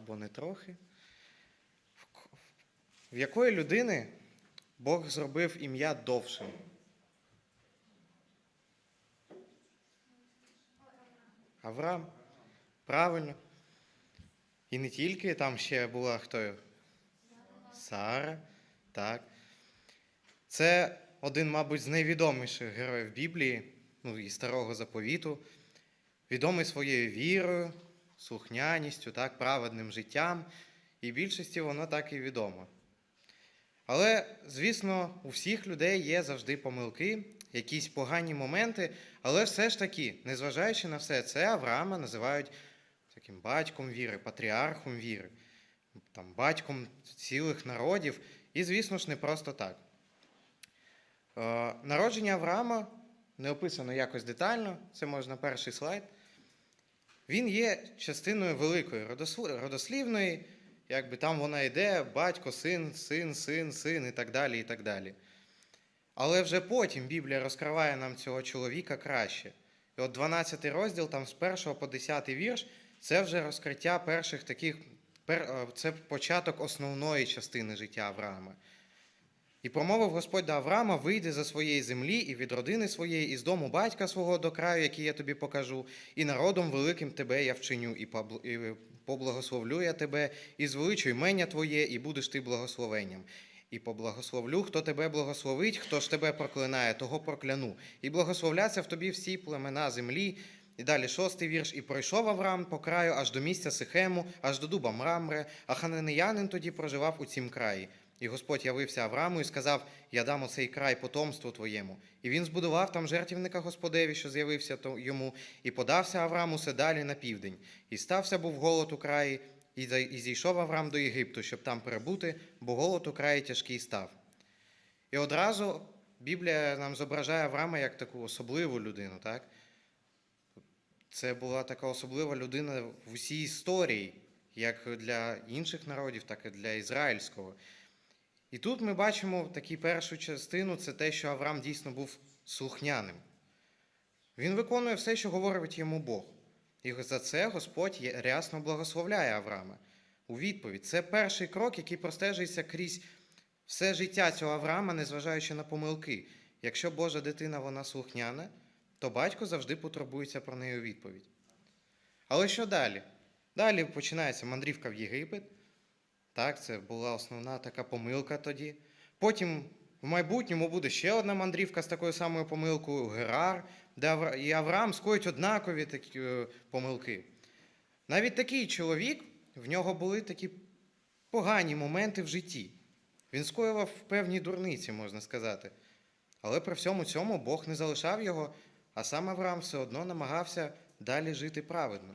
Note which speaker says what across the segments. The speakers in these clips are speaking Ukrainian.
Speaker 1: або не трохи. В якої людини Бог зробив ім'я довшим? Авраам. Правильно. І не тільки, там ще була хто? Сара. Так. Це один, мабуть, з найвідоміших героїв Біблії, ну і старого заповіту, відомий своєю вірою, слухняністю, так, праведним життям, і більшості воно так і відомо. Але, звісно, у всіх людей є завжди помилки, якісь погані моменти, але все ж таки, незважаючи на все це, Авраама називають таким батьком віри, патріархом віри, там, батьком цілих народів, і, звісно ж, не просто так. Е, Народження Авраама не описано якось детально, це можна перший слайд. Він є частиною великої родослівної, якби там вона йде, батько, син, син, син, син і так далі. і так далі. Але вже потім Біблія розкриває нам цього чоловіка краще. І от 12 розділ, там з 1 по 10 вірш, це вже розкриття перших таких, е, це початок основної частини життя Авраама. І промовив Господь до Авраама: вийди за своєї землі і від родини своєї, і з дому батька свого до краю, який я тобі покажу, і народом великим тебе я вчиню, і поблагословлю я тебе, і звеличу імення твоє, і будеш ти благословенням. І поблагословлю, хто тебе благословить, хто ж тебе проклинає, того прокляну. І благословляться в тобі всі племена землі. І далі шостий вірш. І пройшов Авраам по краю аж до місця Сихему, аж до дуба Мрамре, а хананеянин тоді проживав у цім краї. І Господь явився Аврааму і сказав: Я дам оцей край потомству твоєму. І він збудував там жертівника Господеві, що з'явився йому, і подався Авраам усе далі на південь. І стався був голод у краї, і зійшов Авраам до Єгипту, щоб там перебути, бо голод у краї тяжкий став. І одразу Біблія нам зображає Авраама як таку особливу людину, так? Це була така особлива людина в усій історії, як для інших народів, так і для ізраїльського. І тут ми бачимо таку першу частину це те, що Авраам дійсно був слухняним. Він виконує все, що говорить йому Бог. І за це Господь рясно благословляє Авраама. У відповідь. Це перший крок, який простежується крізь все життя цього Авраама, незважаючи на помилки. Якщо Божа дитина вона слухняна, то батько завжди потурбується про неї у відповідь. Але що далі? Далі починається мандрівка в Єгипет. Так, це була основна така помилка тоді. Потім в майбутньому буде ще одна мандрівка з такою самою помилкою Герар, де і Авраам скоїть однакові такі е, помилки. Навіть такий чоловік, в нього були такі погані моменти в житті. Він скоював певні дурниці, можна сказати. Але при всьому цьому Бог не залишав його, а сам Авраам все одно намагався далі жити праведно.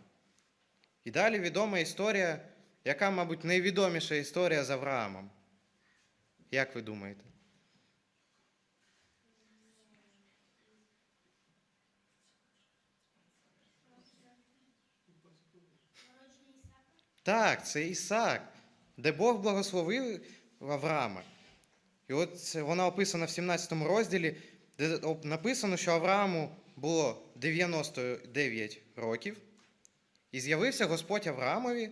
Speaker 1: І далі відома історія, яка, мабуть, найвідоміша історія з Авраамом. Як ви думаєте? Так, це Ісак, де Бог благословив Авраама. І от вона описана в 17 розділі, де написано, що Аврааму було 99 років, і з'явився Господь Авраамові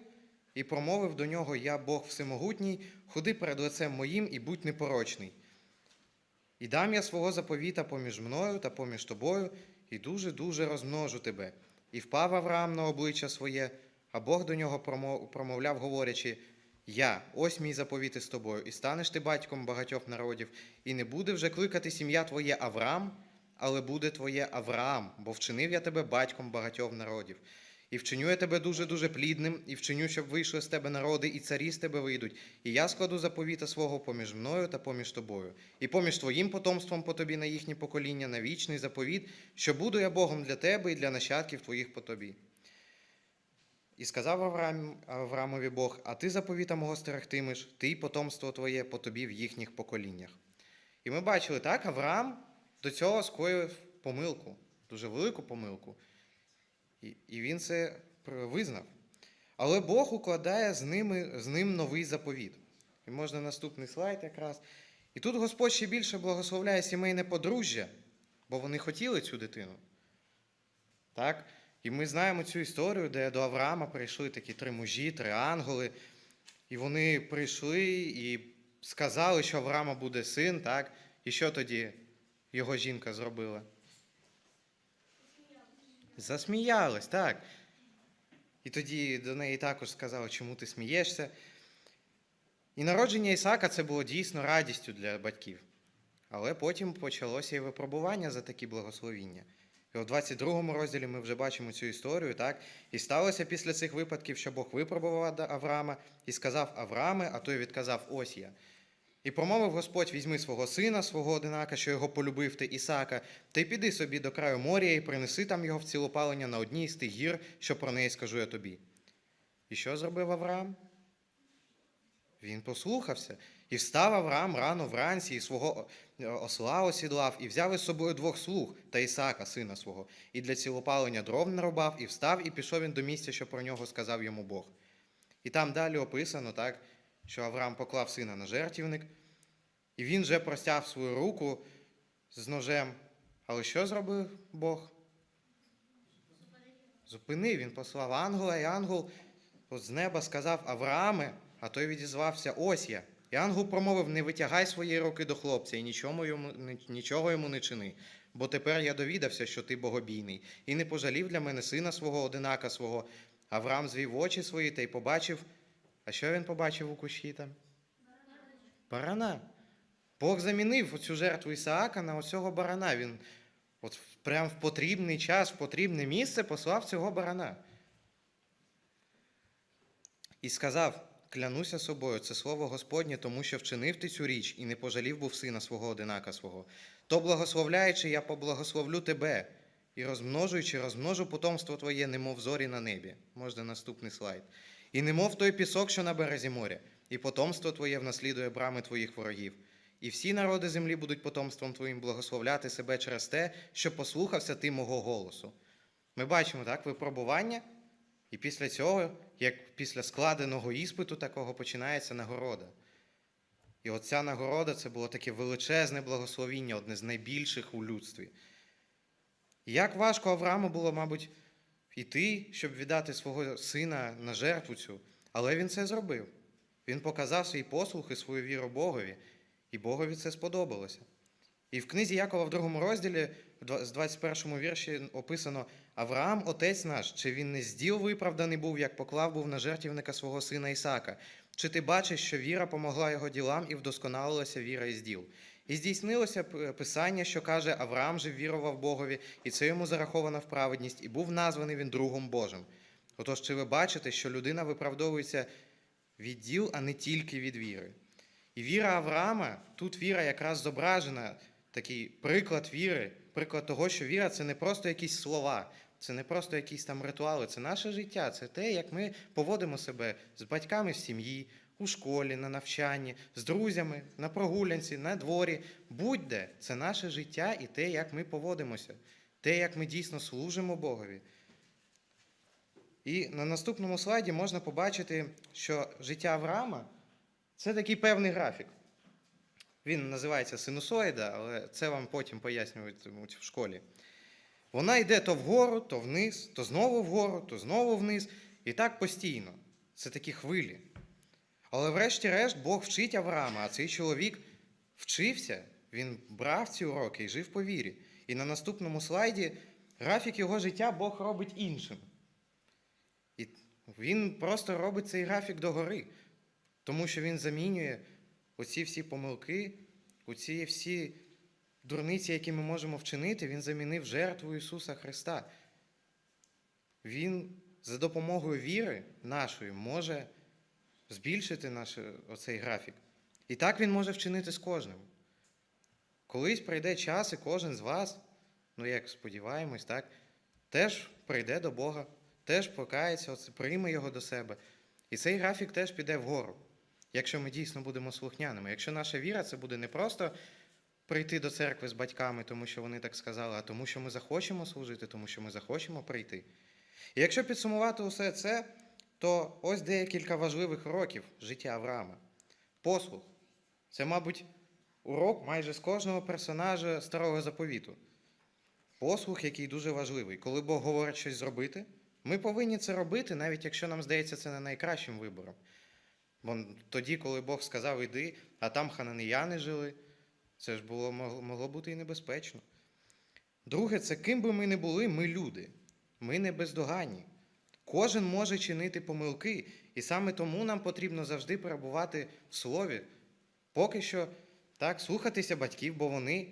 Speaker 1: і промовив до нього: Я Бог Всемогутній, ходи перед лицем моїм і будь непорочний. І дам я свого заповіта поміж мною та поміж тобою, і дуже-дуже розмножу тебе. І впав Авраам на обличчя своє, а Бог до нього промовляв, говорячи: Я, ось мій заповіт із тобою, і станеш ти батьком багатьох народів, і не буде вже кликати сім'я твоє Авраам, але буде твоє Авраам, бо вчинив я тебе батьком багатьох народів. І вчиню я тебе дуже-дуже плідним, і вчиню, щоб вийшли з тебе народи, і царі з тебе вийдуть. І я складу заповіта свого поміж мною та поміж тобою, і поміж твоїм потомством по тобі на їхнє покоління, на вічний заповіт, що буду я Богом для тебе і для нащадків твоїх по тобі. І сказав Авраам, Авраамові Бог: А ти заповіта мого стерегтимеш, ти й потомство твоє по тобі в їхніх поколіннях. І ми бачили, так, Авраам до цього скоїв помилку, дуже велику помилку. І, він це визнав. Але Бог укладає з, ними, з ним новий заповіт. І можна наступний слайд якраз. І тут Господь ще більше благословляє сімейне подружжя, бо вони хотіли цю дитину. Так? І ми знаємо цю історію, де до Авраама прийшли такі три мужі, три ангели, і вони прийшли і сказали, що Авраама буде син, так? І що тоді його жінка зробила? Засміялась, так. І тоді до неї також сказали, чому ти смієшся. І народження Ісака це було дійсно радістю для батьків. Але потім почалося і випробування за такі благословіння. І у 22 розділі ми вже бачимо цю історію, так? І сталося після цих випадків, що Бог випробував Авраама і сказав Аврааме, а той відказав ось я. І промовив Господь: візьми свого сина, свого одинака, що його полюбив ти Ісака, та й піди собі до краю моря і принеси там його в цілопалення на одній з тих гір, що про неї скажу я тобі. І що зробив Авраам? Він послухався. І встав Авраам рано вранці, і свого е, осла осідлав, і взяв із собою двох слуг та Ісака, сина свого, і для цілопалення дров нарубав, і встав, і пішов він до місця, що про нього сказав йому Бог. І там далі описано, так, що Авраам поклав сина на жертівник, і він вже простяг свою руку з ножем. Але що зробив Бог? Зупинив, він послав ангела, і ангел з неба сказав Аврааме, а той відізвався ось я. І ангел промовив: не витягай своєї руки до хлопця і нічого йому, нічого йому не чини. Бо тепер я довідався, що ти богобійний, і не пожалів для мене сина свого, одинака свого. Авраам звів очі свої та й побачив. А що він побачив у кущі там? Барана. Бог замінив цю жертву Ісаака на оцього барана. Він от прям в потрібний час, в потрібне місце послав цього барана. І сказав: клянуся собою, це слово Господнє, тому що вчинив ти цю річ і не пожалів був сина свого одинака свого. То благословляючи, я поблагословлю тебе і розмножуючи, розмножу потомство твоє, немов зорі на небі. Можна наступний слайд. І немов той пісок, що на березі моря, і потомство твоє внаслідує брами твоїх ворогів. І всі народи землі будуть потомством твоїм благословляти себе через те, що послухався ти мого голосу. Ми бачимо так випробування, і після цього, як після складеного іспиту, такого починається нагорода. І оця нагорода це було таке величезне благословіння, одне з найбільших у людстві. І як важко Аврааму було, мабуть, йти, щоб віддати свого сина на жертву цю, але він це зробив. Він показав свій послух і свою віру Богові, і Богові це сподобалося. І в книзі Якова в другому розділі, з 21 вірші, описано: Авраам, отець наш, чи він не з діл виправданий був, як поклав був на жертівника свого сина Ісака? Чи ти бачиш, що віра помогла його ділам і вдосконалилася віра із діл? І здійснилося писання, що каже, Авраам же вірував Богові, і це йому зараховано в праведність, і був названий він другом Божим. Отож, чи ви бачите, що людина виправдовується від діл, а не тільки від віри? І віра Авраама, тут віра якраз зображена, такий приклад віри, приклад того, що віра це не просто якісь слова, це не просто якісь там ритуали, це наше життя, це те, як ми поводимо себе з батьками в сім'ї, у школі, на навчанні, з друзями, на прогулянці, на дворі. Будь-де це наше життя і те, як ми поводимося, те, як ми дійсно служимо Богові. І на наступному слайді можна побачити, що життя Авраама це такий певний графік. Він називається синусоїда, але це вам потім пояснюватимуть в школі. Вона йде то вгору, то вниз, то знову вгору, то знову вниз. І так постійно. Це такі хвилі. Але врешті-решт Бог вчить Авраама, а цей чоловік вчився, він брав ці уроки і жив по вірі. І на наступному слайді графік його життя Бог робить іншим. І він просто робить цей графік догори, тому що він замінює оці всі помилки, оці всі дурниці, які ми можемо вчинити, він замінив жертву Ісуса Христа. Він за допомогою віри нашої може збільшити наш оцей графік. І так він може вчинити з кожним. Колись прийде час, і кожен з вас, ну як сподіваємось, так, теж прийде до Бога, теж покається, прийме його до себе. І цей графік теж піде вгору, якщо ми дійсно будемо слухняними. Якщо наша віра це буде не просто прийти до церкви з батьками, тому що вони так сказали, а тому, що ми захочемо служити, тому що ми захочемо прийти. І якщо підсумувати усе це, то ось декілька важливих уроків життя Авраама. Послух. Це, мабуть, урок майже з кожного персонажа старого заповіту. послуг, який дуже важливий. Коли Бог говорить щось зробити, ми повинні це робити, навіть якщо нам здається це не найкращим вибором. Бо тоді, коли Бог сказав іди, а там хананеяни жили, це ж було могло бути і небезпечно. Друге, це ким би ми не були, ми люди. Ми не бездоганні. Кожен може чинити помилки, і саме тому нам потрібно завжди перебувати в слові. Поки що так, слухатися батьків, бо вони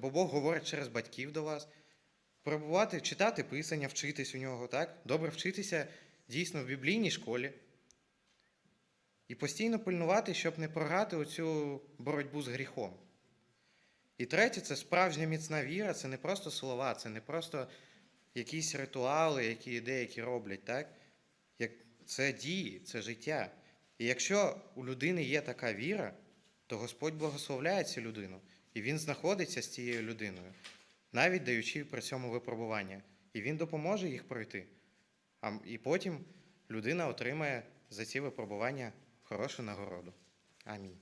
Speaker 1: бо Бог говорить через батьків до вас. Перебувати, читати писання, вчитись у нього, так? Добре вчитися дійсно в біблійній школі. І постійно пильнувати, щоб не програти оцю боротьбу з гріхом. І третє, це справжня міцна віра, це не просто слова, це не просто якісь ритуали, які деякі роблять, так? Це дії, це життя. І якщо у людини є така віра, то Господь благословляє цю людину, і він знаходиться з цією людиною, навіть даючи при цьому випробування. І він допоможе їх пройти. А, і потім людина отримає за ці випробування хорошу нагороду. Амінь.